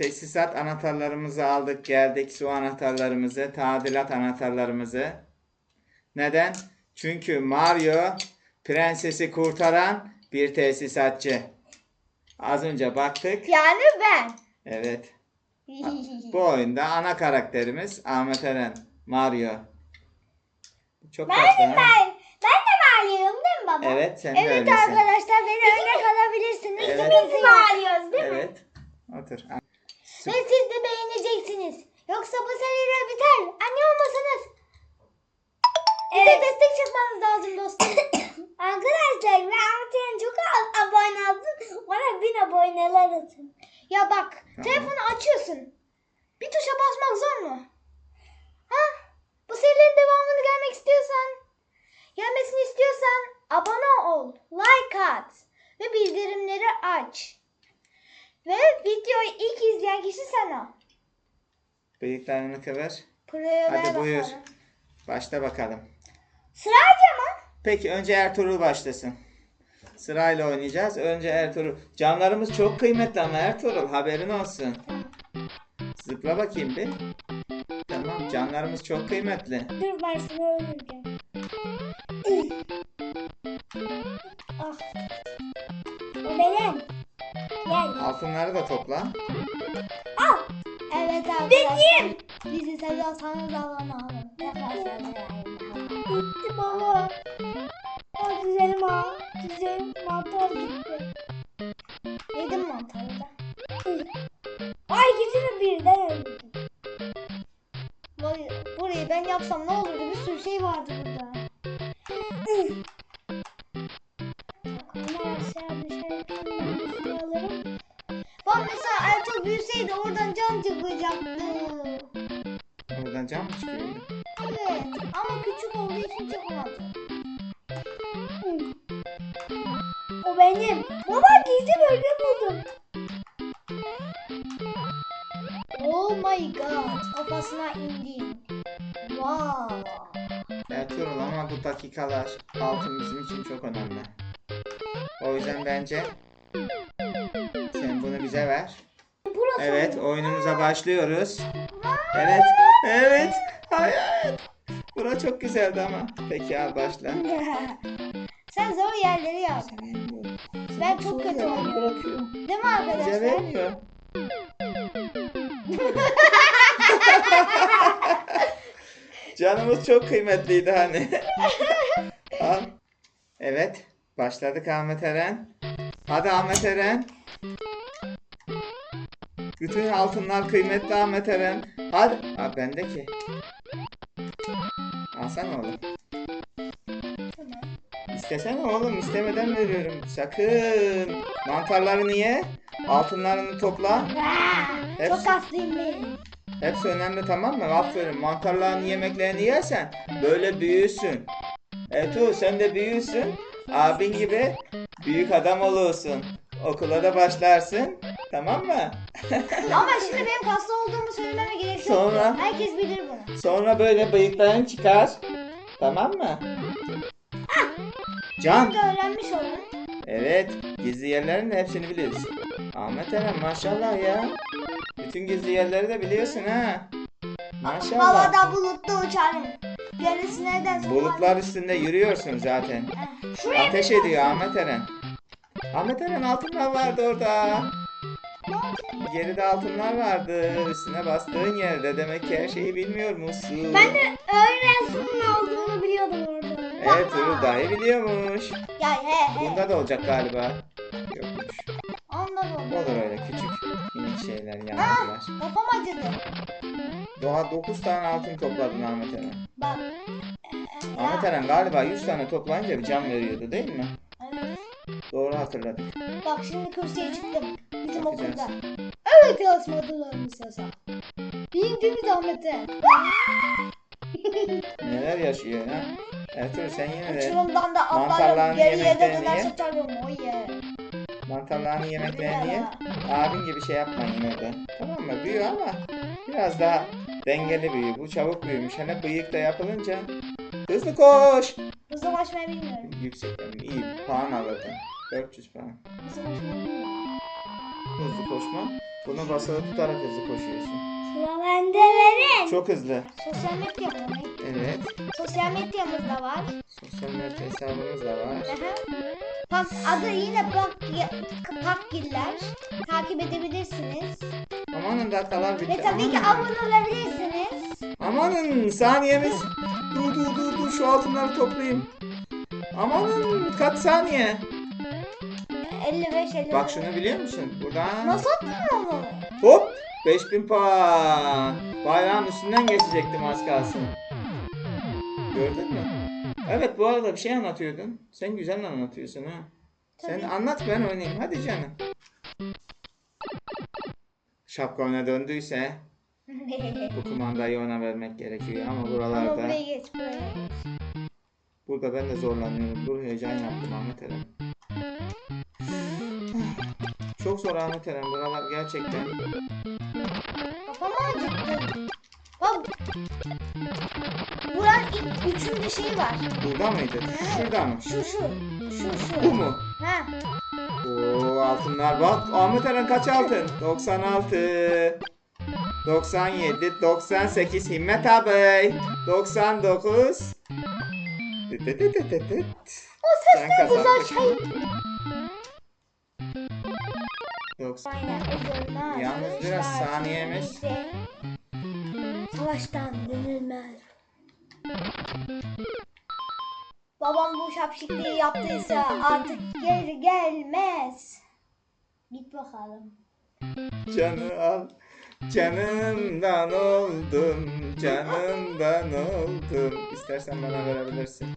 Tesisat anahtarlarımızı aldık geldik. Su anahtarlarımızı, tadilat anahtarlarımızı. Neden? Çünkü Mario prensesi kurtaran bir tesisatçı. Az önce baktık. Yani ben. Evet. Bu oyunda ana karakterimiz Ahmet Eren. Mario. Çok ben tatlı. de ha? ben. Ben de Mario'yum değil mi baba? Evet sen de Evet öylesin. arkadaşlar beni örnek alabilirsiniz. Evet. İkimiz Mario'yuz değil mi? Evet. Otur. Ve siz de beğeneceksiniz. Yoksa bu seri biter. Anne olmasanız. Bize destek çıkmanız lazım dostum. Arkadaşlar ben Ahmet'in çok abone oldum. Bana bin aboneler atın. Ya bak telefonu açıyorsun. Bir tuşa basmak zor mu? Ha? Bu serilerin devamını gelmek istiyorsan, gelmesini istiyorsan abone ol, like at ve bildirimleri aç. Ve videoyu ilk izleyen kişi sen ol. Bıyıklarını kıvır. Buraya Hadi ver buyur. bakalım. Başla bakalım. Sırayla mı? Peki önce Ertuğrul başlasın. Sırayla oynayacağız. Önce Ertuğrul. Canlarımız çok kıymetli ama Ertuğrul haberin olsun. Zıpla bakayım bir. Tamam canlarımız çok kıymetli. Dur ben sana öldüreceğim. ah. O benim. Altınları da topla. Al. Evet arkadaşlar. Benim. Bizi seviyorsanız Allah'ını alın. Gitti baba. Aa, güzelim ha. Güzelim mantar gitti. Altın bizim için çok önemli. O yüzden bence sen bunu bize ver. Burası Evet oyunumuza başlıyoruz. Evet. Evet. Hayır. Bura çok güzeldi ama. Peki al başla. Sen zor yerleri yap. Ben çok kötü oynuyorum. Değil mi Bize arkadaşlar? vermiyor. Canımız çok kıymetliydi hani. Evet. Başladık Ahmet Eren. Hadi Ahmet Eren. Bütün altınlar kıymetli Ahmet Eren. Hadi. Ha bendeki. Alsana oğlum. İstesene oğlum. istemeden veriyorum. Sakın. Mantarlarını ye. Altınlarını topla. Çok Hepsi- kaslıyım benim. Hepsi önemli tamam mı? Aferin. Mantarların yemeklerini yersen böyle büyürsün. Etu sen de büyürsün. Abin gibi büyük adam olursun. Okula da başlarsın. Tamam mı? Ama şimdi benim kaslı olduğumu söylememe gerek yok. Sonra? Herkes bilir bunu. Sonra böyle bıyıkların çıkar. Tamam mı? Can. Ben de öğrenmiş olun. Evet. Gizli yerlerin hepsini biliyoruz. Ahmet Eren maşallah ya. Bütün gizli yerleri de biliyorsun ha. Maşallah. Havada bulutlu uçarım. Gerisi nereden sonra? Bulutlar üstünde yürüyorsun zaten. Heh, Şuraya Ateş ediyor Ahmet Eren. Ahmet Eren altınlar vardı orada. Geride altınlar vardı. Üstüne bastığın yerde demek ki her şeyi bilmiyor musun? Ben de öğrensin olduğunu biliyordum orada. Evet Uğur dahi biliyormuş. Ya he he. Bunda da olacak galiba. Yokmuş. Oldu. Olur öyle küçük minik şeyler yağmurlar. Kafam acıdı. Doğa 9 tane altın topladın Ahmet Eren. Bak. Ahmet ya, Eren galiba 100 tane toplayınca bir can veriyordu değil mi? evet. Doğru hatırladık. Bak şimdi kürsüye çıktım. Bizim okulda. Evet yarışmacılarımız yasak. Birincimiz Ahmet'e. Neler yaşıyor ha? Ertuğrul sen yine de Uçurumdan da atlarım. Geriye de döner ye. saçarım. Oy ye. mantarlarını yemeklerini ye. Abin gibi şey yapmayın orada. Tamam mı? Büyü ama biraz daha dengeli büyü. Bu çabuk büyümüş. Hani bıyık da yapılınca hızlı koş. Hızlı koşmayı bilmiyorum. Yüksekten iyi puan alırdın. 400 puan. Hızlı koşmayı bilmiyorum. hızlı koşma. Bunu basılı tutarak hızlı koşuyorsun. Sıra bende verin. Çok hızlı. Sosyal medya mı? Evet. Sosyal medyamız da var. Sosyal medya hesabımız da var. Aha. Pak, adı yine Pak, Pakgiller. Takip edebilirsiniz. Amanın dakikalar bitti. Ve tabii ki abone olabilirsiniz. Amanın saniyemiz. Dur dur dur dur şu altınları toplayayım. Amanın kaç saniye? 55 55. Bak şunu biliyor musun? Buradan Nasıl attın onu? hop 5000 puan. Bayrağın üstünden geçecektim az kalsın. Gördün mü? Evet bu arada bir şey anlatıyordun. Sen güzel anlatıyorsun ha. Sen Tabii. anlat ben oynayayım. Hadi canım. Şapka ona döndüyse bu kumandayı ona vermek gerekiyor ama Ama buralarda buraya geç buraya. burada ben de zorlanıyorum. Dur heyecan yaptım Ahmet Eren. Çok zor Ahmet Eren buralar gerçekten. Kafamı acıttı. Bak. Buranın ilk üçüncü şeyi var. Burada mıydı? Şurada mı? Şu şu. Şu Bu şu. mu? Ha. Oo altınlar bak. Ahmet Eren kaç altın? 96 97 98 Himmet abi 99 Tıt tıt tıt tıt tıt. O ses ne güzel şey. 90 Aynen. Yalnız biraz saniyemiz. Savaştan dönülmez. Babam bu şapşikliği yaptıysa artık geri gelmez. Git bakalım. Canı al Canımdan oldum Canımdan oldum İstersen bana verebilirsin!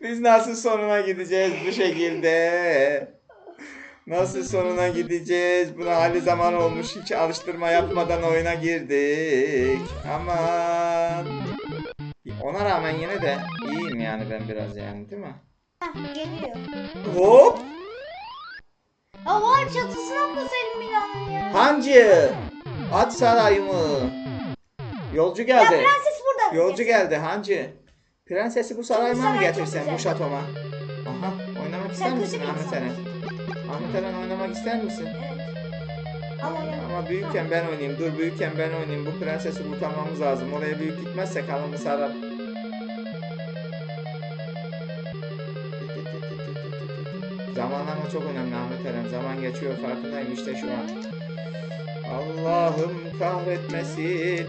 Biz nasıl sonuna gideceğiz bu şekilde? Nasıl sonuna gideceğiz? Buna hali zaman olmuş. Hiç alıştırma yapmadan oyuna girdik. Aman. Ona rağmen yine de iyiyim yani ben biraz yani değil mi? Geliyor. Hop! Ya var çatısına atlasaydım binanın ya. Hancı! At sarayımı. Yolcu Ya geldi. prenses burada. Yolcu geldi Hancı. Prensesi bu sarayıma mı saray çok bu şatoma? Aha oynamak ister misin bir Ahmet Eren? Ahmet Eren oynamak ister misin? Ama. Ama büyükken ben oynayayım. Dur büyükken ben oynayayım. Bu prensesi kurtarmamız lazım. Oraya büyük gitmezse kanımı sarar. Zamanlama çok önemli Ahmet Eren. Zaman geçiyor farkındayım işte şu an. Allah'ım kahretmesin.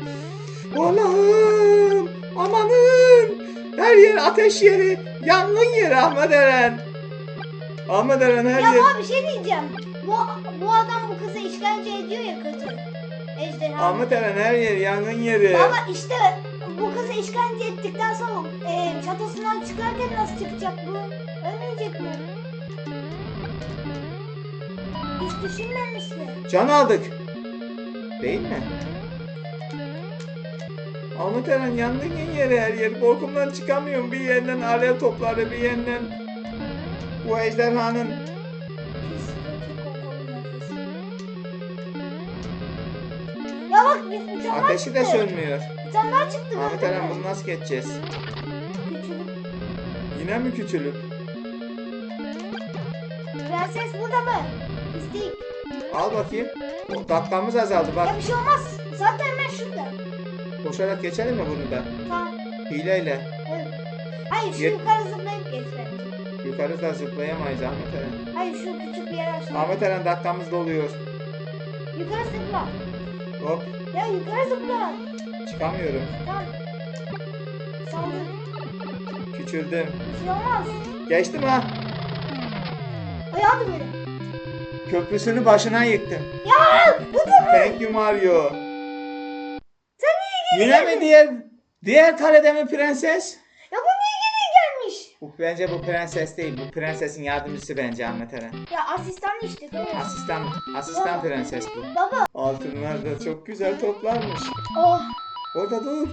Allah'ım amanın. Her yer ateş yeri. Yangın yeri Ahmet Eren. Ahmet Eren her Ya yer. baba bir şey diyeceğim. Bu, bu adam bu kızı işkence ediyor ya kızı. Ejderha. Ahmet Eren her yer yangın yeri. Baba işte bu kızı işkence ettikten sonra e, çatısından çıkarken nasıl çıkacak bu? Ölmeyecek mi? Hiç düşünmemiş mi? Can aldık. Değil mi? Ahmet Eren yandın yeri her yer. Korkumdan çıkamıyorum. Bir yerden alev topları bir yerden bu ejderhanın. Ya bak tane daha ateşi de çıktı. sönmüyor. Daha çıktı. Ahmet gördün Eren mü? bunu nasıl geçeceğiz? Küçülüp. Yine mi küçülüp? Prenses burada mı? Pislik. Al bakayım. O dakikamız azaldı bak. Ya bir şey olmaz. Zaten hemen şurada. Koşarak geçelim mi bunu da? Tamam. Hileyle. Evet. Hayır şu Ye- yukarı zıplayıp geç bence. Yukarı da zıplayamayız Ahmet Eren. Hayır şu küçük bir yer aşağı. Ahmet Eren dakikamız doluyor. Yukarı zıpla. Hop Ya yukarı zıpla. çıkamıyorum. Tamam. Saldır. Küçüldüm. Bir şey olmaz. Geçtim ha. Ay hadi. Köprüsünü başına yıktım. Ya bu da Thank you Mario. Sen niye Yine mi diğer diğer karede mi prenses? Ya bu niye geri gelmiş? Bu bence bu prenses değil. Bu prensesin yardımcısı bence Ahmet Eren. Ya asistan işte. Tamam. Asistan asistan prenses bu. Baba. Altınlar da çok güzel toplarmış. Oh. Orada dur.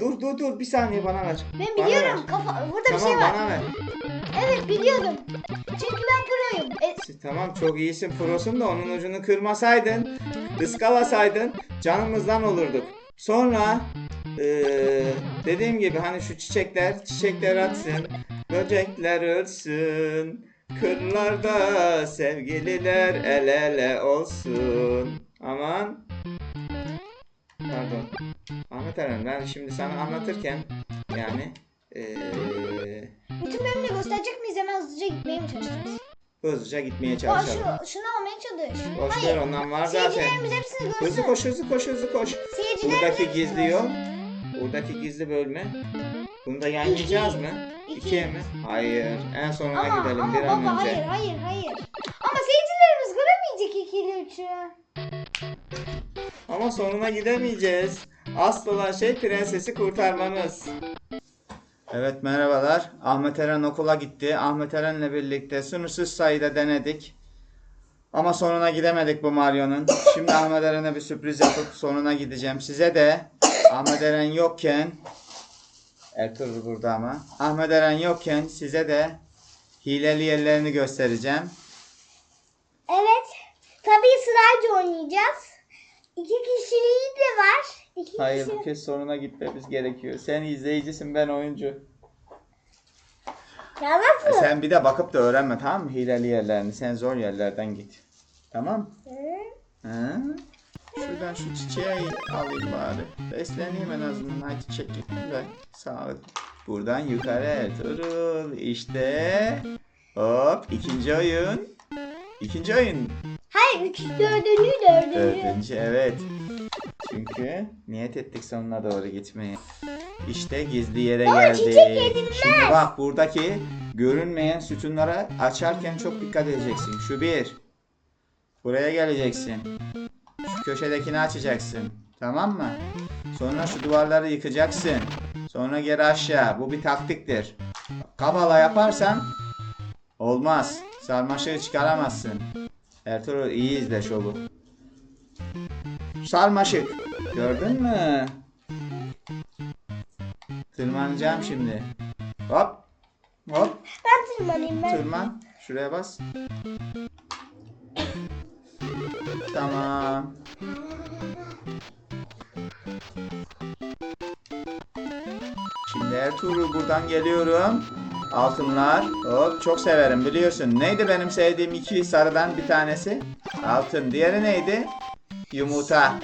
Dur dur dur bir saniye bana ver. Ben Bana biliyorum. ver. Kafa, burada Tamam bir şey var. bana ver. Evet biliyordum. Çünkü ben proyum. E, Tamam çok iyisin prosun da onun ucunu kırmasaydın, ıskalasaydın canımızdan olurduk. Sonra eee, dediğim gibi hani şu çiçekler, çiçekler atsın. Böcekler ölsün. Kırlarda sevgililer el ele olsun. Aman. Pardon. Ahmet Eren ben şimdi sana anlatırken yani eee Bütün bölümde gösterecek miyiz? Hemen hızlıca gitmeye mi çalışacağız? hızlıca gitmeye Aa, çalışalım. şu, şunu almaya çalış. Boş ver ondan var zaten. Seyircilerimiz hepsini görsün. Hızlı koş hızlı koş hızlı koş. Buradaki gizli yol. Buradaki gizli bölme. Bunu da yayınlayacağız mı? İki. İkiye mi? Hayır. En sonuna Ama, gidelim ama bir an baba önce. hayır hayır hayır. Ama seyircilerimiz göremeyecek 2 ile 3'ü. Ama sonuna gidemeyeceğiz. Asıl olan şey prensesi kurtarmamız. Evet merhabalar. Ahmet Eren okula gitti. Ahmet Eren'le birlikte sınırsız sayıda denedik. Ama sonuna gidemedik bu Mario'nun. Şimdi Ahmet Eren'e bir sürpriz yapıp sonuna gideceğim. Size de Ahmet Eren yokken Ertuğrul burada ama. Ahmet Eren yokken size de hileli yerlerini göstereceğim. Evet. Tabii sırayla oynayacağız. İki kişiliği de var. İki Hayır kişi. bu kez sonuna gitmemiz gerekiyor. Sen izleyicisin ben oyuncu. Ya nasıl? E Sen bir de bakıp da öğrenme tamam mı? Hileli yerlerini. Sen zor yerlerden git. Tamam Hı? Hı? Şuradan şu çiçeği alayım bari. Besleneyim en azından. Hadi çiçek ve sağlık. Buradan yukarı Ertuğrul. İşte. Hop ikinci oyun. İkinci oyun. Hayır, üç, dördüncü, dördüncü. Dördüncü evet. Çünkü niyet ettik sonuna doğru gitmeye. İşte gizli yere Baba, geldik. çiçek yenilmez. Şimdi bak buradaki görünmeyen sütunlara açarken çok dikkat edeceksin. Şu bir. Buraya geleceksin. Şu köşedekini açacaksın. Tamam mı? Sonra şu duvarları yıkacaksın. Sonra geri aşağı. Bu bir taktiktir. Kabala yaparsan olmaz. Sarmaşığı çıkaramazsın. Ertuğrul iyi izle şovu. Sarmaşık. Gördün mü? Tırmanacağım şimdi. Hop. Hop. Ben tırmanayım ben. Tırman. Şuraya bas. Tamam. Şimdi Ertuğrul buradan geliyorum. Altınlar. Hop çok severim biliyorsun. Neydi benim sevdiğim iki sarıdan bir tanesi? Altın. Diğeri neydi? Yumurta.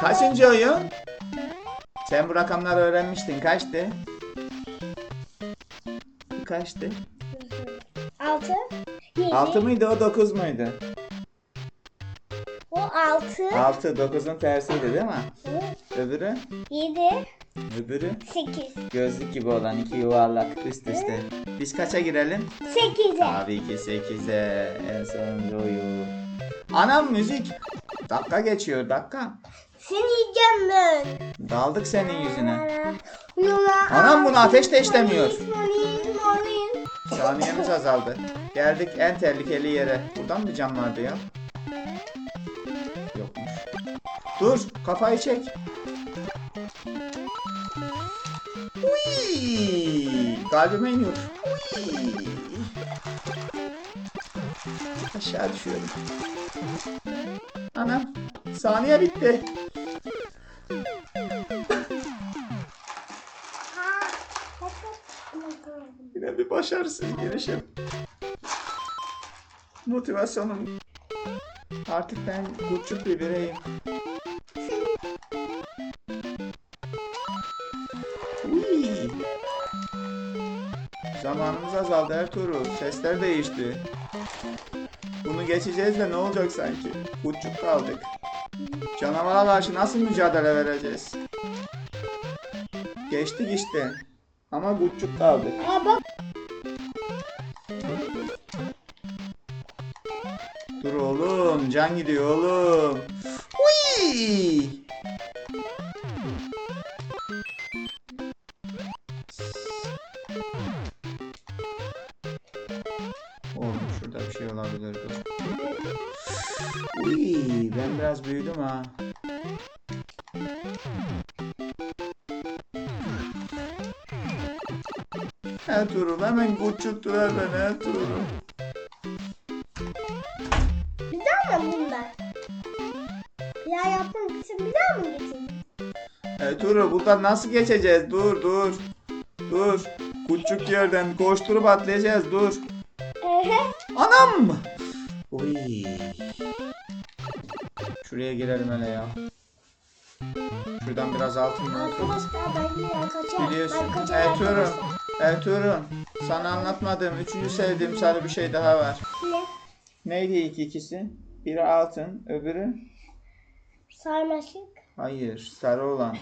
Kaçıncı oyun? Sen bu rakamları öğrenmiştin. Kaçtı? Kaçtı? Altı. Yedi. Altı mıydı o dokuz muydu? O altı. Altı dokuzun tersiydi değil mi? Hı. Öbürü? Yedi. Öbürü? Sekiz. Gözlük gibi olan iki yuvarlak üst üste. Biz kaça girelim? Sekize. Tabii ki sekize. En sonuncu oyun. Anam müzik. Dakika geçiyor dakika. Seni yiyeceğim ben. Daldık senin yüzüne. Anam bunu ateş de işlemiyor. Monin, monin. Saniyemiz azaldı. Geldik en tehlikeli yere. Buradan mı cam vardı ya? Yokmuş. Dur kafayı çek. Uy! Kalbime iniyor. Uy! Aşağı düşüyorum. Anam saniye bitti. Başarısız girişim. Motivasyonum. Artık ben kurçuk bir bireyim. Zamanımız azaldı Ertuğrul. Sesler değişti. Bunu geçeceğiz de ne olacak sanki? Kurçuk kaldık. Canavara karşı nasıl mücadele vereceğiz? Geçtik işte. Ama kurçuk kaldık. Aa bak. Dur oğlum, can gidiyor oğlum. Uy! Oğlum şurada bir şey olabilir. Uy, ben biraz büyüdüm ha. Ertuğrul hemen kurçuttular beni Ertuğrul. Buradan nasıl geçeceğiz? Dur dur. Dur. Küçük yerden koşturup atlayacağız. Dur. Anam! Oy. Şuraya girelim hele ya. Şuradan biraz altın mı atalım? Arkadaşlar ben ya kaçar. Biliyorsun. Ben kaçar Ertuğrul. Ertuğrul. Sana anlatmadığım üçüncü sevdiğim sarı bir şey daha var. Ne? Neydi ilk ikisi? Biri altın, öbürü? Sarmaşık. Hayır, sarı olan.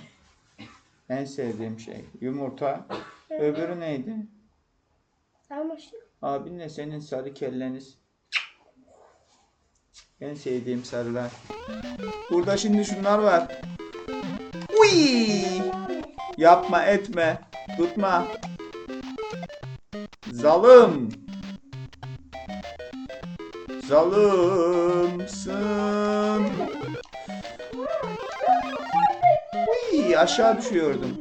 En sevdiğim şey. Yumurta. Öbürü neydi? Sarmaşık. Abinle senin sarı kelleniz. En sevdiğim sarılar. Burada şimdi şunlar var. Uy! Yapma etme. Tutma. Zalım. Zalımsın. Aşağı düşüyordum.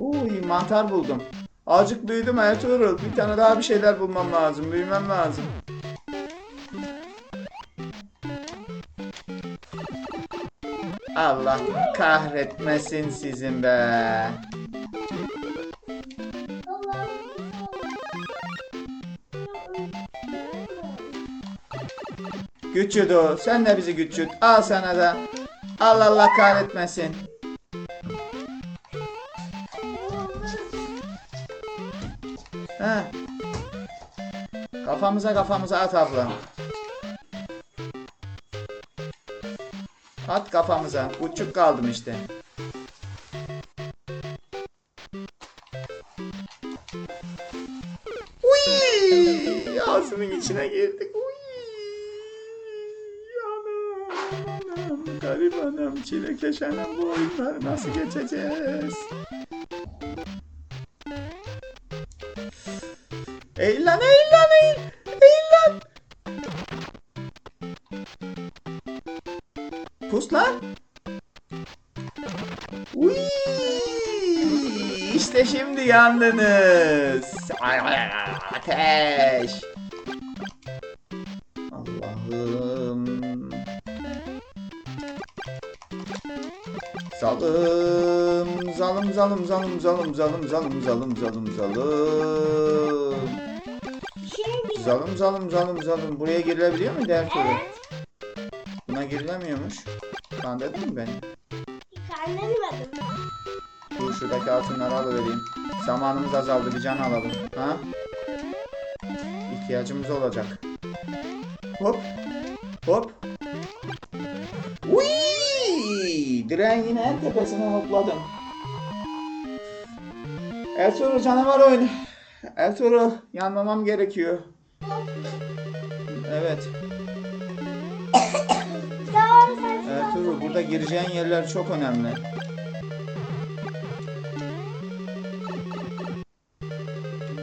Uy mantar buldum. Azıcık büyüdüm Ertuğrul. Bir tane daha bir şeyler bulmam lazım. Büyümem lazım. Allah kahretmesin sizin be. Güçüdü. Sen de bizi güçüt. Al sana da. Allah Allah kahretmesin. Ha. Kafamıza kafamıza at ablam. At kafamıza. Uçuk kaldım işte. Uy! Ağzının içine girdik. Anam, garip anam, çilekeş anam bu oyunları nasıl geçeceğiz? Eğil lan eğil lan. Pus lan. Uy! İşte şimdi yandınız. Ateş. Zalım, zalım, zalım, zalım, zalım, zalım, zalım, zalım, zalım. Şimdi Zalım, zalım, zalım, zalım. Buraya girilebiliyor mu Ertuğrul? Buna girilemiyormuş. Kandırdın mı beni? karnılmadım. Dur şuradaki altınları alıvereyim. Zamanımız azaldı bir can alalım. Ha? İhtiyacımız olacak. Hop. Hop. Uy! Direğin yine en tepesine hopladım. Ertuğrul canavar oyunu. Ertuğrul yanmamam gerekiyor. Evet. Ertuğrul burada gireceğin yerler çok önemli.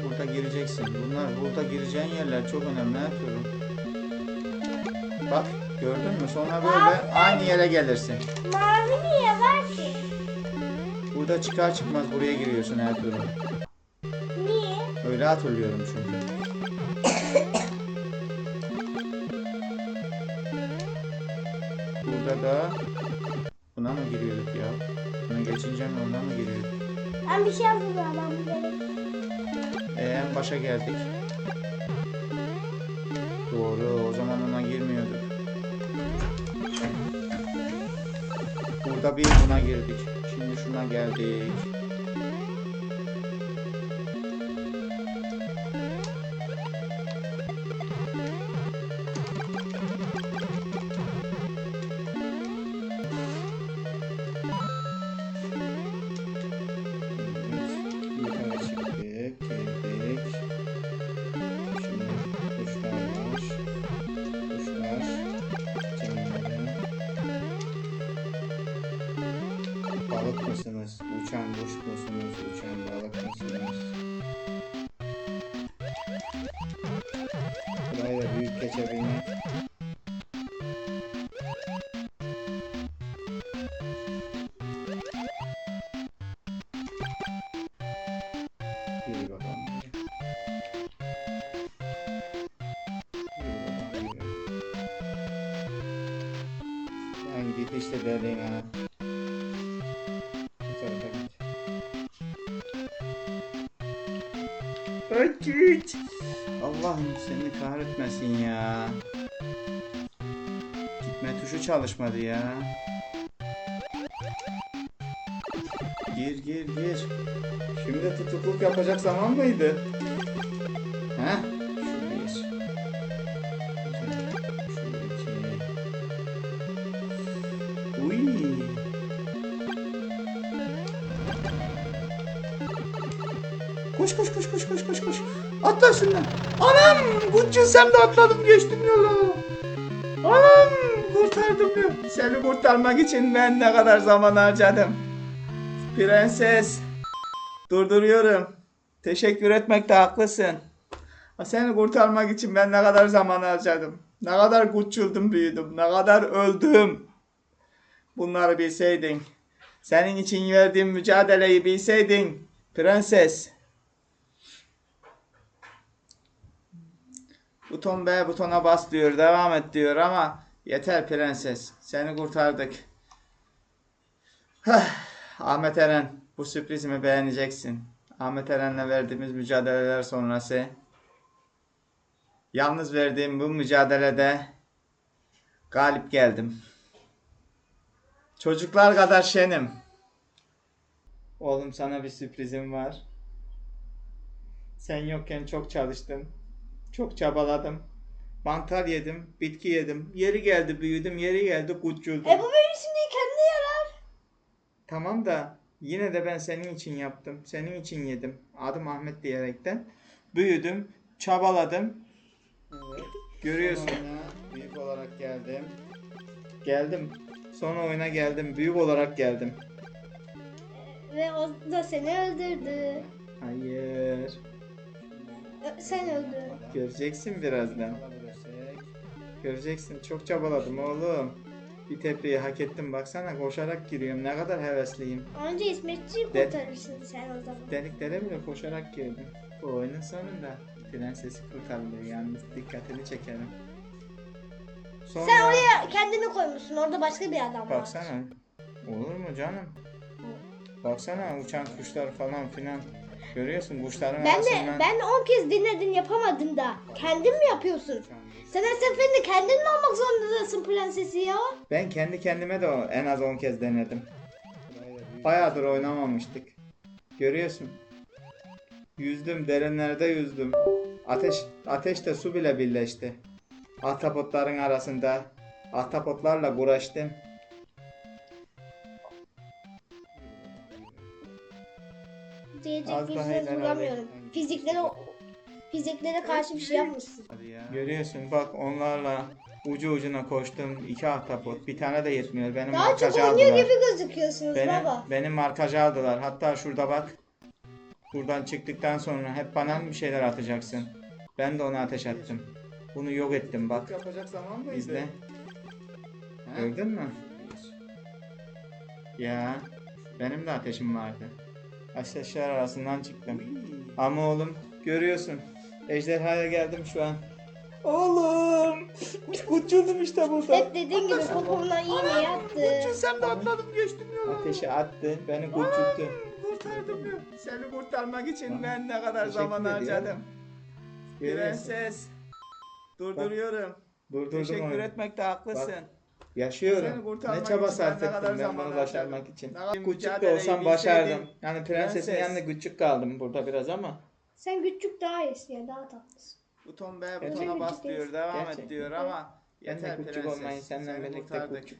Burada gireceksin. Bunlar burada gireceğin yerler çok önemli Ertuğrul. Bak gördün mü? Sonra böyle aynı yere gelirsin. Mavi niye var ki? Burada çıkar çıkmaz buraya giriyorsun Ertuğrul. Niye? Öyle hatırlıyorum çünkü. Burada da buna mı giriyorduk ya? Buna geçince mi ona mı giriyorduk? Ben bir şey yapmıyorum ben bilirim. Ee, en başa geldik. Doğru, o zaman ona girmiyorduk. Burada bir buna girdik. Lagi. işte dediğin ana. Öt. Allah'ım seni kahretmesin ya. Gitme tuşu çalışmadı ya. Gir gir gir. Şimdi tutukluk yapacak zaman mıydı? Atla şundan. Anam! Sen de atladım geçtim yolu. Anam! Kurtardım ya. Seni kurtarmak için ben ne kadar zaman harcadım. Prenses. Durduruyorum. Teşekkür etmekte haklısın. Ha, Seni kurtarmak için ben ne kadar zaman harcadım. Ne kadar kurtuldum büyüdüm. Ne kadar öldüm. Bunları bilseydin. Senin için verdiğim mücadeleyi bilseydin. Prenses. Buton B butona bas diyor. Devam et diyor ama yeter prenses. Seni kurtardık. Ahmet Eren bu sürprizimi beğeneceksin. Ahmet Eren'le verdiğimiz mücadeleler sonrası yalnız verdiğim bu mücadelede galip geldim. Çocuklar kadar şenim. Oğlum sana bir sürprizim var. Sen yokken çok çalıştım. Çok çabaladım. Mantar yedim, bitki yedim. Yeri geldi büyüdüm, yeri geldi kuçuldum. E bu benim şimdi kendine yarar. Tamam da yine de ben senin için yaptım. Senin için yedim. Adım Ahmet diyerekten. Büyüdüm, çabaladım. Evet. Görüyorsun. büyük olarak geldim. Geldim. Son oyuna geldim. Büyük olarak geldim. Ve o da seni öldürdü. Hayır. Sen öldün. Göreceksin birazdan. Göreceksin. Çok çabaladım oğlum. Bir tepeyi hak ettim. Baksana koşarak giriyorum. Ne kadar hevesliyim. Önce İsmetçiyi De- kurtarırsın sen o zaman. Deliklere bile koşarak girdim. Bu oyunun sonunda prensesi kurtarılıyor. Yalnız dikkatini çekerim. Sonra... Sen oraya kendini koymuşsun. Orada başka bir adam var. Baksana. Olur mu canım? Baksana uçan kuşlar falan filan. Görüyorsun kuşların Ben de arasından. ben de 10 kez dinledin yapamadın da. Kendin mi yapıyorsun? Sen her seferinde kendin mi olmak zorundasın prensesi ya? Ben kendi kendime de o- en az 10 kez denedim. Bayağıdır oynamamıştık. Görüyorsun. Yüzdüm, derinlerde yüzdüm. Ateş, ateşte su bile birleşti. Ahtapotların arasında ahtapotlarla uğraştım. Diyecek Az bir daha ileri bulamıyorum. alayım. Fiziklere fiziklere karşı bir şey yapmışsın. Görüyorsun bak onlarla ucu ucuna koştum. iki ahtapot. Bir tane de yetmiyor. Benim Daha çok markacı oynuyor aldılar. gibi gözüküyorsunuz Benim, baba. benim markacı aldılar. Hatta şurada bak. Buradan çıktıktan sonra hep bana mı bir şeyler atacaksın? Ben de ona ateş attım. Bunu yok ettim bak. Yapacak zaman mıydı? İzle. Ha? Gördün mü? Ya benim de ateşim vardı. Ateşler arasından çıktım. Ama oğlum görüyorsun. Ejderhaya geldim şu an. Oğlum! Uçurdum işte burada. Hep dediğin gibi popomdan iğne yattı. Sen de atladım geçtim yola. Ateşe attı, beni kurtuldu. Kurtardım ya. Seni kurtarmak için ben ne kadar Teşekkür zaman ediyorum. harcadım. Prenses. Durduruyorum. Durdurdum Teşekkür onu. etmekte haklısın. Seni Yaşıyorum. Ne çaba sarf ettim ben bunu başarmak için. Küçük de olsam başardım. Yani prensesin Prenses. yanında küçük kaldım burada biraz ama. Sen küçük daha iyisin ya daha tatlısın. Buton B Gerçekten butona bas küçük diyor. değilsin. Devam Gerçekten. et diyor ama Ben yeter de küçük prenses. olmayı senden Seni birlikte kurtardık. küçük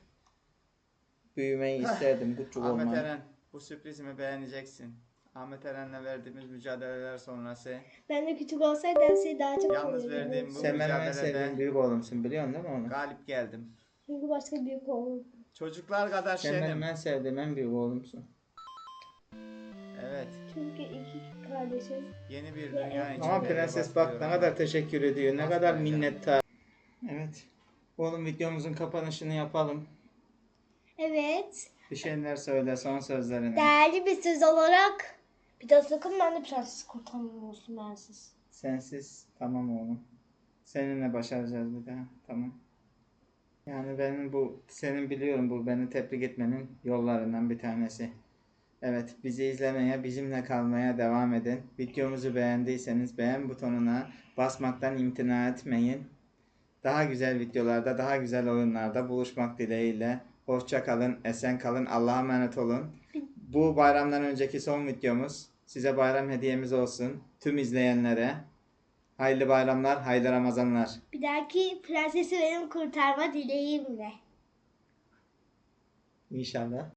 büyümeyi isterdim küçük Ahmet olmayı. Eren bu sürprizimi beğeneceksin. Ahmet Eren'le verdiğimiz mücadeleler sonrası Ben de küçük olsaydım seni daha çok Yalnız verdiğim bu- Sen benim en mücadelede- sevdiğim büyük oğlumsun biliyorsun değil mi onu? galip geldim. Çünkü başka büyük oğlum. Çocuklar kadar Sen şenim. benim en sevdiğim en büyük oğlumsun. Evet. Çünkü iki kardeşim. Yeni bir Ya, dünya için. Ama prenses bak ne kadar teşekkür ediyor, ne kadar minnettar. Evet. Oğlum videomuzun kapanışını yapalım. Evet. Bir şeyler söyle son sözlerini. Değerli bir söz olarak bir daha sakın ben de prenses kurtarmıyorsun bensiz. Sensiz tamam oğlum. Seninle başaracağız bir daha. Tamam. Yani benim bu senin biliyorum bu beni tebrik etmenin yollarından bir tanesi. Evet, bizi izlemeye, bizimle kalmaya devam edin. Videomuzu beğendiyseniz beğen butonuna basmaktan imtina etmeyin. Daha güzel videolarda, daha güzel oyunlarda buluşmak dileğiyle. Hoşça kalın, esen kalın, Allah'a emanet olun. Bu bayramdan önceki son videomuz. Size bayram hediyemiz olsun. Tüm izleyenlere. Hayırlı bayramlar, hayırlı Ramazanlar. Bir dahaki prensesi benim kurtarma dileğimle. İnşallah.